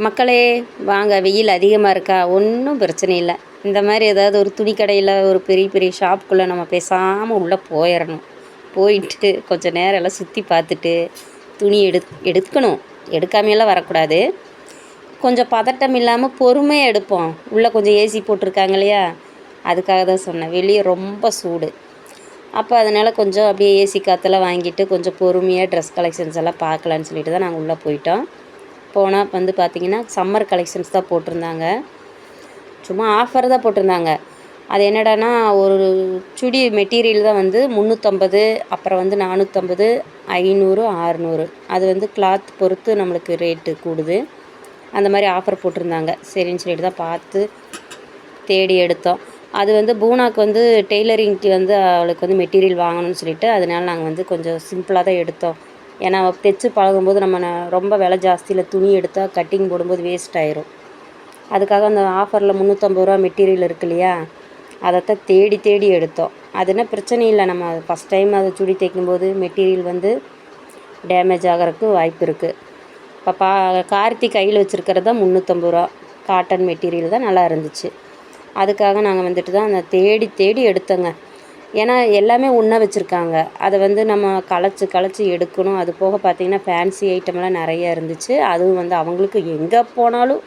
மக்களே வாங்க வெயில் அதிகமாக இருக்கா? ஒன்றும் பிரச்சனை இல்லை. இந்த மாதிரி ஏதாவது ஒரு துணி கடையில் ஒரு பெரிய பெரிய ஷாப்புக்குள்ளே நம்ம பேசாமல் உள்ளே போயிடணும் போயிட்டு கொஞ்சம் நேரம் எல்லாம் சுற்றி பார்த்துட்டு துணி எடு எடுக்கணும். எடுக்காமையெல்லாம் வரக்கூடாது. கொஞ்சம் பதட்டம் இல்லாமல் பொறுமையாக எடுப்போம். உள்ளே கொஞ்சம் ஏசி போட்டிருக்காங்க இல்லையா? அதுக்காக தான் சொன்னேன். வெளியே ரொம்ப சூடு. அப்போ அதனால் கொஞ்சம் அப்படியே ஏசி காற்றெல்லாம் வாங்கிட்டு கொஞ்சம் பொறுமையாக ட்ரெஸ் கலெக்ஷன்ஸ் எல்லாம் பார்க்கலான்னு சொல்லிட்டு தான் நாங்கள் உள்ளே போயிட்டோம். போனால் வந்து பார்த்திங்கன்னா சம்மர் கலெக்ஷன்ஸ் தான் போட்டிருந்தாங்க. சும்மா ஆஃபர் தான் போட்டிருந்தாங்க. அது என்னடான்னா ஒரு சுடி மெட்டீரியல் தான் வந்து முந்நூற்றம்பது அப்புறம் வந்து நானூற்றம்பது ஐநூறு ஆறுநூறு. அது வந்து கிளாத் பொறுத்து நம்மளுக்கு ரேட்டு கூடுது. அந்த மாதிரி ஆஃபர் போட்டிருந்தாங்க. சரின்னு சொல்லிட்டு தான் பார்த்து தேடி எடுத்தோம். அது வந்து பூனாக்கு வந்து டெய்லரிங்க்கு வந்து அவளுக்கு வந்து மெட்டீரியல் வாங்கணும்னு சொல்லிட்டு அதனால நாங்கள் வந்து கொஞ்சம் சிம்பிளாக தான் எடுத்தோம். ஏன்னா தைச்சு பழகும்போது நம்ம ரொம்ப விலை ஜாஸ்தியில் துணி எடுத்தால் கட்டிங் போடும்போது வேஸ்ட் ஆயிரும். அதுக்காக அந்த ஆஃபரில் முந்நூற்றம்பது ரூபா மெட்டீரியல் இருக்கு இல்லையா? அதைத்தான் தேடி தேடி எடுத்தோம். அது என்ன பிரச்சனை இல்லை. நம்ம ஃபஸ்ட் டைம் அதை சுடி தைக்கும்போது மெட்டீரியல் வந்து டேமேஜ் ஆகிறதுக்கு வாய்ப்பு இருக்குது இப்போ பா கார்த்தி கையில் வச்சுருக்கிறது தான் முந்நூற்றம்பது ரூபா. காட்டன் மெட்டீரியல் தான் நல்லா இருந்துச்சு. அதுக்காக நாங்கள் வந்துட்டு தான் அந்த தேடி தேடி எடுத்தோங்க. ஏன்னா எல்லாமே ஒன்றா வச்சுருக்காங்க. அதை வந்து நம்ம களைச்சி களைச்சி எடுக்கணும். அது போக பார்த்திங்கன்னா ஃபேன்சி ஐட்டம்லாம் நிறைய இருந்துச்சு. அதுவும் வந்து அவங்களுக்கு எங்கே போனாலும்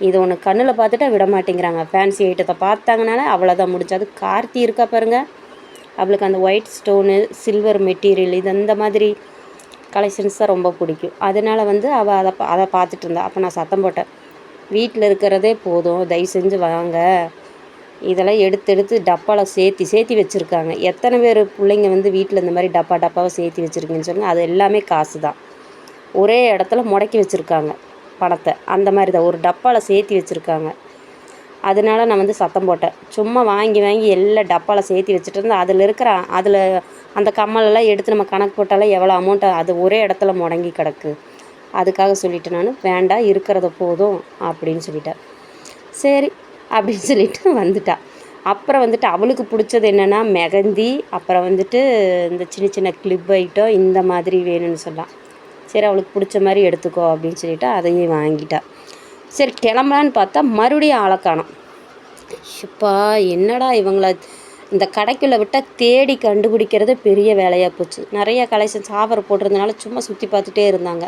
இது ஒன்று கண்ணில் பார்த்துட்டா விட மாட்டேங்கிறாங்க. ஃபேன்சி ஐட்டத்தை பார்த்தாங்கனால அவ்வளோதான் முடிஞ்சு. அது கார்த்தி இருக்கா பாருங்கள் அவளுக்கு அந்த ஒயிட் ஸ்டோனு சில்வர் மெட்டீரியல் இது அந்த மாதிரி கலெக்ஷன்ஸ் தான் ரொம்ப பிடிக்கும். அதனால் வந்து அவள் அதை பா- அதை பார்த்துட்டு இருந்தா. அப்போ நான் சத்தம் போட்டேன். வீட்டில் இருக்கிறதே போதும். தயவு செஞ்சு வாங்க. இதெல்லாம் எடுத்து எடுத்து டப்பாவில் சேர்த்தி சேர்த்தி வச்சுருக்காங்க. எத்தனை பேர் பிள்ளைங்க வந்து வீட்டில் இந்த மாதிரி டப்பா டப்பாவை சேர்த்தி வச்சுருக்கீங்கன்னு சொல்லுங்கள் அது எல்லாமே காசு தான் ஒரே இடத்துல முடக்கி வச்சுருக்காங்க பணத்தை. அந்த மாதிரி தான் ஒரு டப்பாவில் சேர்த்தி வச்சுருக்காங்க. அதனால நான் வந்து சத்தம் போட்டேன். சும்மா வாங்கி வாங்கி எல்லாம் டப்பாவில் சேர்த்தி வச்சுட்டு இருந்தா அதில் இருக்கிற அதில் அந்த கம்மலெல்லாம் எடுத்து நம்ம கணக்கு போட்டாலே எவ்வளோ அமௌண்ட்டு அது ஒரே இடத்துல முடங்கி கிடக்கு. அதுக்காக சொல்லிவிட்டு நான் வேண்டாம் இருக்கிறத போதும் அப்படின்னு சொல்லிட்டேன். சரி அப்படின்னு சொல்லிட்டு வந்துட்டா. அப்புறம் வந்துட்டு அவளுக்கு பிடிச்சது என்னென்னா மெகந்தி அப்புறம் வந்துட்டு இந்த சின்ன சின்ன கிளிப் ஐட்டம் இந்த மாதிரி வேணும்னு சொல்லலாம் சரி அவளுக்கு பிடிச்ச மாதிரி எடுத்துக்கோ அப்படின்னு சொல்லிட்டு அதையும் வாங்கிட்டா. சரி கிளம்பலான்னு பார்த்தா மறுபடியும் ஆளை காணும். இப்போ என்னடா இவங்கள இந்த கடைக்குள்ளே விட்டால் தேடி கண்டுபிடிக்கிறது பெரிய வேலையாக போச்சு. நிறைய கலெக்ஷன்ஸ் ஆஃபர் போட்டிருந்தனால சும்மா சுற்றி பார்த்துட்டே இருந்தாங்க.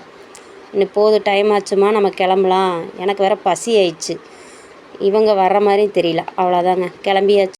இன்னும் போதும் டைம் ஆச்சுமா நம்ம கிளம்பலாம். எனக்கு வேறு பசி ஆயிடுச்சு. இவங்க வர்ற மாதிரியும் தெரியல. அவ்வளோதாங்க கிளம்பியாச்சு.